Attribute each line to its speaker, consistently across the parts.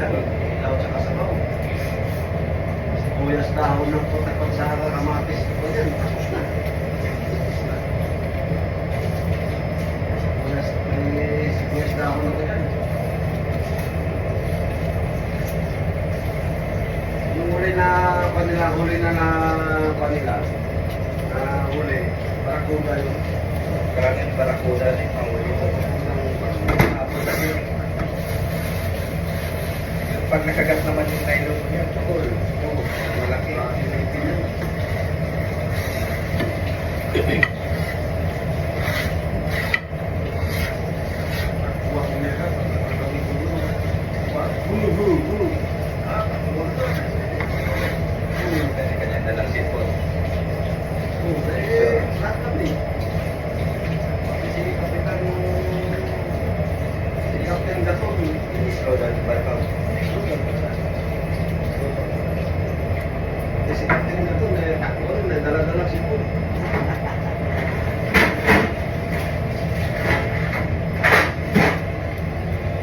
Speaker 1: Yan, ilaw tsaka sabaw. Sibuyas dahon ng puti pansara, kamatis. O yan, tapos na. Sibuyas, eh, sibuyas dahon na yan. Yung na kanila, na na kanila, na huli, barakuda yun.
Speaker 2: Maraming barakuda. Pag nakagat naman yung nylon mo yan,
Speaker 1: Tukol.
Speaker 2: oh, malaki. Kanya-kanya dalang sipon. Ikaw daw yung barkaw.
Speaker 1: Kasi kapten na to, takbo rin, dala-dala sipon.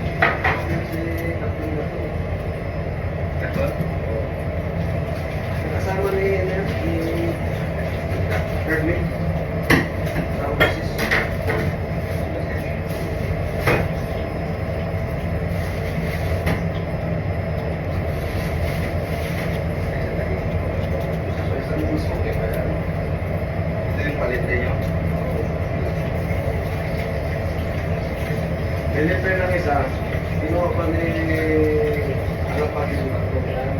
Speaker 1: Kasi kapten na to.
Speaker 2: Katot.
Speaker 1: Kasama ni ano, ni Hermin. Sa Oasis. Sa isang gusto ko kaya
Speaker 2: Ito yung palit niyo.
Speaker 1: Deliver ng isa, kinuha pa ni ano pa yung tatlo yan.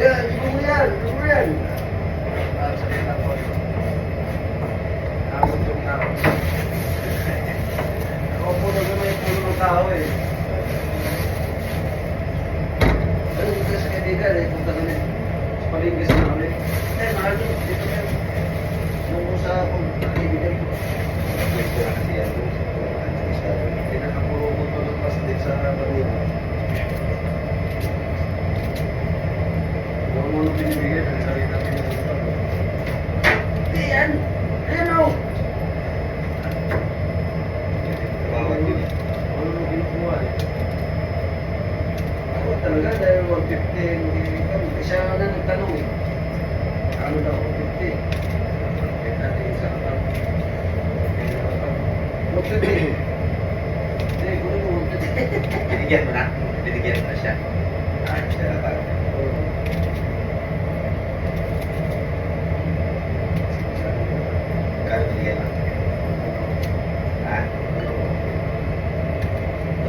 Speaker 1: Yan, ibo mo yan, ibo mo yan. Ah, ako. Ako po na gano'n yung puno ng tao eh. Ano yung sa kaibigan eh, punta kami. Sa palinggas na kami. Eh, mahal doon, dito yan. Nung sa kaibigan ko.
Speaker 2: Pwesto na kasi yan.
Speaker 1: Pinakapuro ko to ng plastic sa Manila. Huwag mo nung binibigay, pinasali natin yung ito. Ayan! Ayan o!
Speaker 2: Bawat yun.
Speaker 1: Ano nung kinukuha eh? Ako talaga dahil 150 binibigyan. Isa na nagtanong eh. Ano daw, 150? Kaya natin sa kapag. 150. Hindi, kunin mo 150.
Speaker 2: Binigyan mo na. Binigyan mo na siya. Ah, siya na parang. Kano binigyan mo? Ha?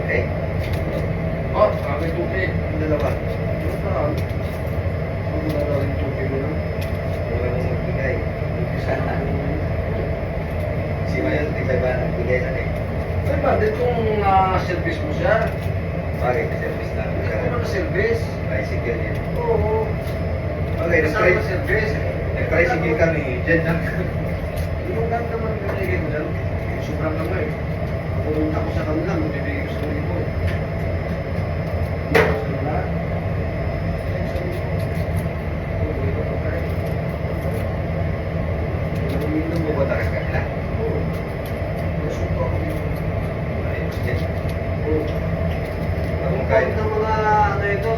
Speaker 2: Okay.
Speaker 1: Oh, sabi
Speaker 2: Ang dalawa.
Speaker 1: Ano? Ano na daw yung tubig mo na?
Speaker 2: Wala mong magbigay. Si Mayon, di ba ba nagbigay na eh?
Speaker 1: Ay ba, ditong ah, service mo siya?
Speaker 2: Ka service na.
Speaker 1: Hindi ko na service.
Speaker 2: Tricycle yan.
Speaker 1: Oo.
Speaker 2: Okay,
Speaker 1: Kasama
Speaker 2: nag-try-
Speaker 1: service.
Speaker 2: nag-tricycle kami. Diyan lang.
Speaker 1: Yung lang naman binigay ko dyan, sobrang naman eh. Pumunta ko sa kanila, magbibigay ko sa kanila eh. Hindi ko sa kanila. Ay, sa kanila. Oo, hindi ko pa kaya. Inuminom mo ba?
Speaker 2: Pupunta ka sa kanila.
Speaker 1: Oo. Nasuko ako dito.
Speaker 2: Ayos yan.
Speaker 1: Oo.
Speaker 2: Kung
Speaker 1: Kahit ng mga ano ito,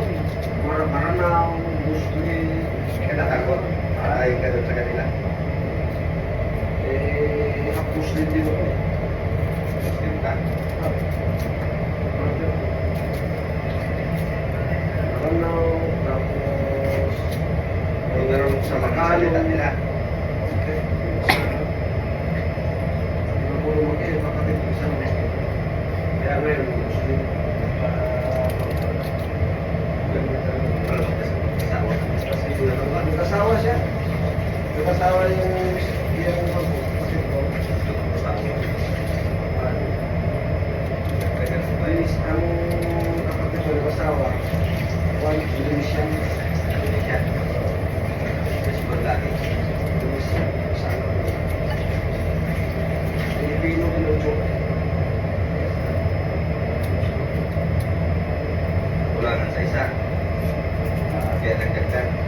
Speaker 1: mar- maranaw, gusto ni...
Speaker 2: ka natakot, ay doon sa kanila.
Speaker 1: Eh, hapos din ako eh.
Speaker 2: Muslim ka.
Speaker 1: Maranaw, tapos...
Speaker 2: Meron sa mga salita nila.
Speaker 1: Okay. Hindi ko lumaki, kapatid ko isang Kaya ngayon, Muslim. Ganda talaga.
Speaker 2: Walang magkasawa.
Speaker 1: Kasi nag-asawa siya. Nag-asawa yung yung kapatid ko. Linis ang kapatid ko nag-asawa. One Indonesian.
Speaker 2: Indonesia. Mas malaki.
Speaker 1: Indonesian. Sana. Pilipino kinucho.
Speaker 2: Kulangan sa isa. Ah, Kaya nagdagdag.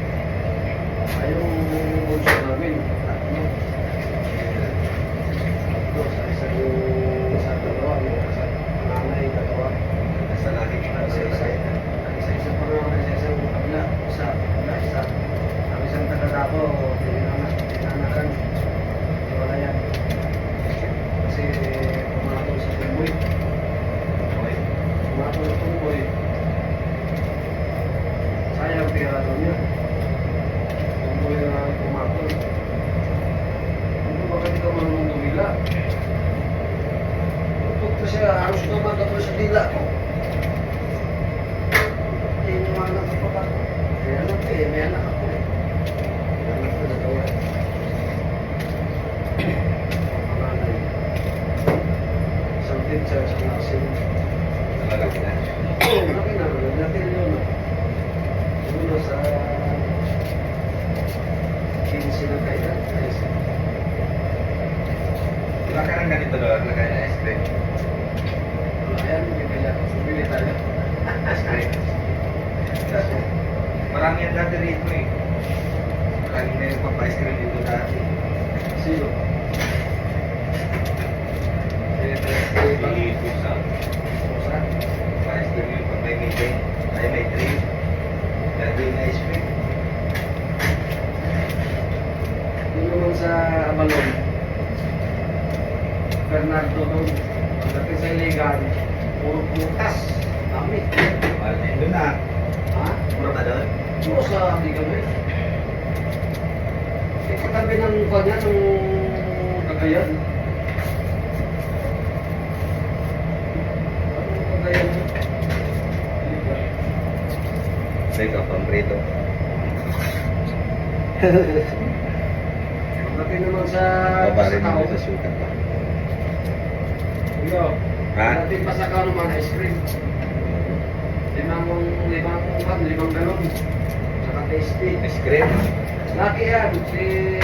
Speaker 2: Sayang
Speaker 1: pera
Speaker 2: daw
Speaker 1: niya. Naman ako sa dila ko. Eh, yung anak ko pa ba? May anak eh, may anak ako eh. May anak ko nagawa. Panganay. Isang teacher sa nasin.
Speaker 2: Malalaki na.
Speaker 1: Malaki na, natin yun. Uno sa 15 na kaya.
Speaker 2: Wala ka ng ganito doon, lagay na ice cream.
Speaker 1: Bibili tayo.
Speaker 2: Ice cream. Marami yan dati rito eh. Marami na yung papa-ice cream dito dati. Yung
Speaker 1: naman sa Abalon. Bernardo doon. Pagdating sa Iligan, puro putas.
Speaker 2: Din doon ah.
Speaker 1: Ha?
Speaker 2: Puro ka doon.
Speaker 1: Puro sa Iligan eh. Eh, katabi ng kanya, ng Cagayan. Anong Cagayan mo? Iligan.
Speaker 2: Take up ang prito.
Speaker 1: Pagdating naman sa...
Speaker 2: Babarin
Speaker 1: tao.
Speaker 2: sa sukat pa.
Speaker 1: Yo.
Speaker 2: Ha?
Speaker 1: Pagdating pa sa kao naman, ice cream. Limang, limang, limang, limang galon. Saka tasty.
Speaker 2: Ice cream.
Speaker 1: Laki yan, si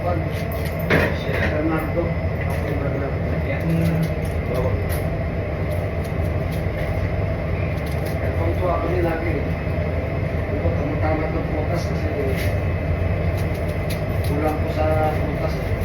Speaker 1: Juan
Speaker 2: Siya.
Speaker 1: Bernardo. Ako yung Bernardo.
Speaker 2: Yan.
Speaker 1: Oo. Kaya kung tuwa kami lagi. Ito, tamang-tama ng putas kasi kulang ko sa.
Speaker 2: Parang